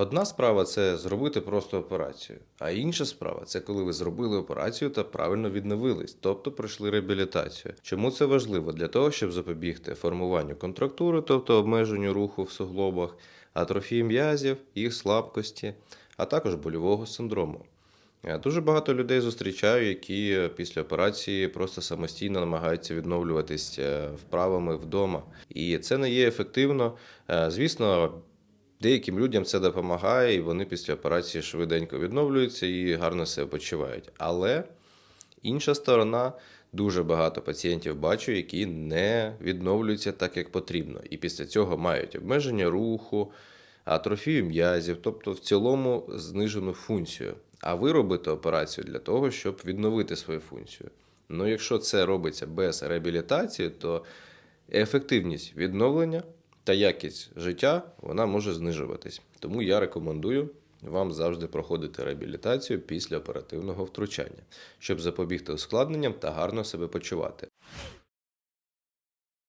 Одна справа це зробити просто операцію, а інша справа це коли ви зробили операцію та правильно відновились, тобто пройшли реабілітацію. Чому це важливо? Для того, щоб запобігти формуванню контрактури, тобто обмеженню руху в суглобах, атрофії м'язів, їх слабкості, а також больового синдрому. Е, Дуже багато людей зустрічаю, які після операції просто самостійно намагаються відновлюватись е, вправами вдома. І це не є ефективно. Е, Звісно, деяким людям це допомагає, і вони після операції швиденько відновлюються і гарно себе почувають. Але інша сторона. Дуже багато пацієнтів бачу, які не відновлюються так, як потрібно, і після цього мають обмеження руху, атрофію м'язів, тобто в цілому знижену функцію. А ви робите операцію для того, щоб відновити свою функцію. Ну, якщо це робиться без реабілітації, то ефективність відновлення та якість життя вона може знижуватись. Тому я рекомендую вам завжди проходити реабілітацію після оперативного втручання, щоб запобігти ускладненням та гарно себе почувати.